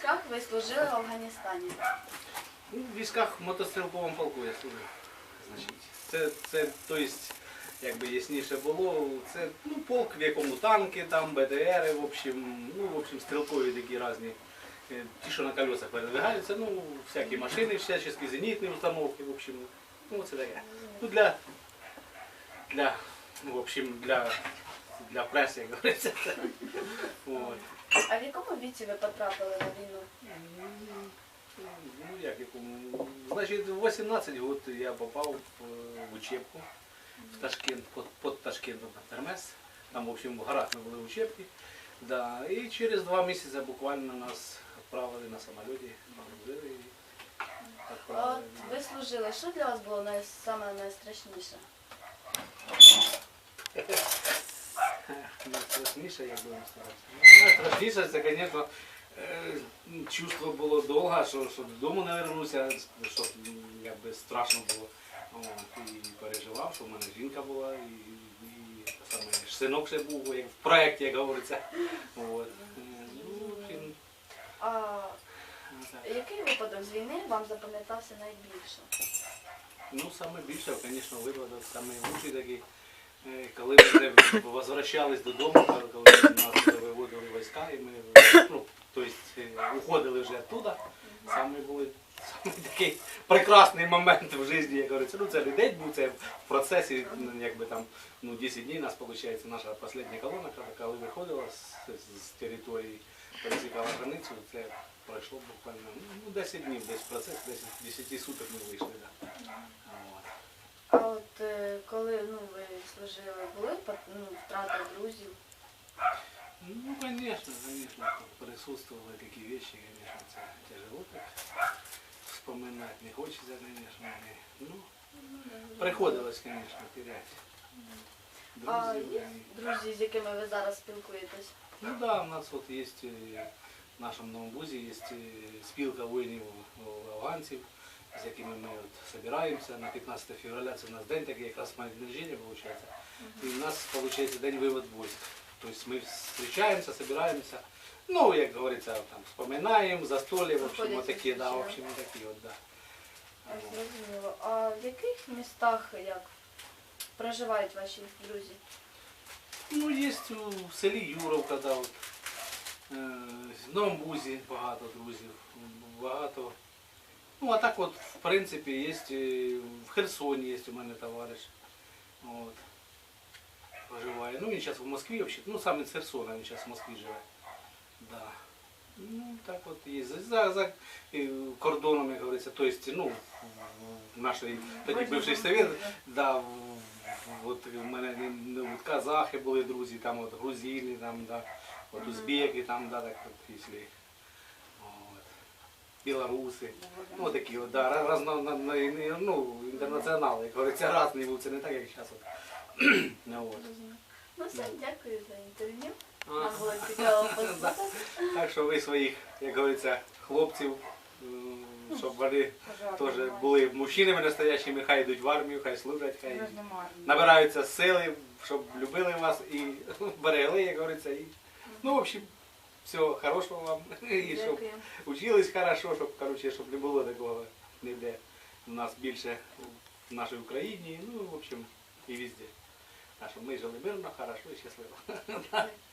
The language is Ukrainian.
військах ви служили в Афганістані? Ну, в військах в мотострілковому полку я служив. Значить, це, це, то есть, якби ясніше було, це ну, полк, в якому танки, там, БТРи, в общем, ну, в общем, стрілкові такі різні. е, Ті, що на колесах передвигаються, ну, всякі машини, всячески зенітні установки, в общем, ну, це таке. Ну, для, для, в общем, для, для преси, як говориться. От. А в якому віці ви потрапили на війну? Ну, як якому? Значить, в 18 років я попав в, в учебку в Ташкент, под, под Ташкентом на Термес. Там, в общем, в горах ми були учебки. Да. І через два місяці буквально нас відправили на самоліті, погрузили і От ви служили. Що для вас було най... саме найстрашніше? Найстрашніше, як би. Найстрашніше це, звісно, е, чувство було довго, що, що додому не вернуся, що якби страшно було. От, і переживав, що в мене жінка була, і, і саме, синок ще був, як в проєкті, як говориться. От. Ну, А який випадок з війни вам запам'ятався найбільше? Ну, саме більше, звісно, випадок, саме лучший такий, коли ми возвращались додому, коли нас виводили війська, і ми ну, тобто, е, уходили вже оттуда, саме були саме такий прекрасний момент в житті, як говориться. Ну, це день був, це в процесі, якби там, ну, 10 днів нас, виходить, наша остання колона, коли виходила з, з території, пересікала границю, це пройшло буквально ну, 10 днів, десь процес, 10, 10 суток ми вийшли. Да. От. А от е, коли ну, ви служили, були пот- ну, втрати друзів? Ну, конечно, конечно, присутствовали такие вещи, конечно, это тяжело так вспоминать, не хочется, конечно, и, ну, приходилось, конечно, терять. А Друзей, є и- друзі, з якими ви зараз спілкуєтесь? Ну да, у нас вот есть э, в нашем Новом Бузі есть э, спілка воїнів э, афганців, з якими ми от собираємося на 15 февраля, це у нас день такий, якраз моє день рождения виходить. І у нас виходить день вивод войск. Тобто ми зустрічаємося, собираємося, ну, як говориться, там, вспоминаємо, застолья, в общем, Виходять вот такі, да, в общем, такі от, да. Зрозуміло. А в яких містах як проживають ваші друзі? Ну, є у селі Юровка, да, от, е, в Новому Бузі багато друзів, багато. Ну, а так от, в принципі, є в Херсоні є у мене товариш. От, проживає. Ну, він зараз в Москві, взагалі, ну, саме з Херсона він зараз в Москві живе. Да. Ну, так от є. За, за, кордоном, як говориться, то есть, ну, в нашій тоді бивший совет, да, в- в- от у мене ну, от казахи були друзі, там от грузини, там, да, от узбеки, там, да, так, от, якщо, білоруси, ну такі от, да, раз- ну, інтернаціонали, як говориться, різний був, це не так, як зараз. Ну, от. Ну все, дякую за інтерв'ю. Нам було цікаво послухати. Так що ви своїх, як говориться, хлопців, м, щоб вони теж були мужчинами настоящими, хай йдуть в армію, хай служать, хай набираються сили, щоб любили вас і берегли, як говориться. І, ну, в общем, всього хорошого вам. І щоб Дякую. учились хорошо, щоб, короче, щоб не було такого ніде у нас більше в нашій Україні, ну, в общем, і везде. А щоб ми жили мирно, хорошо і щасливо.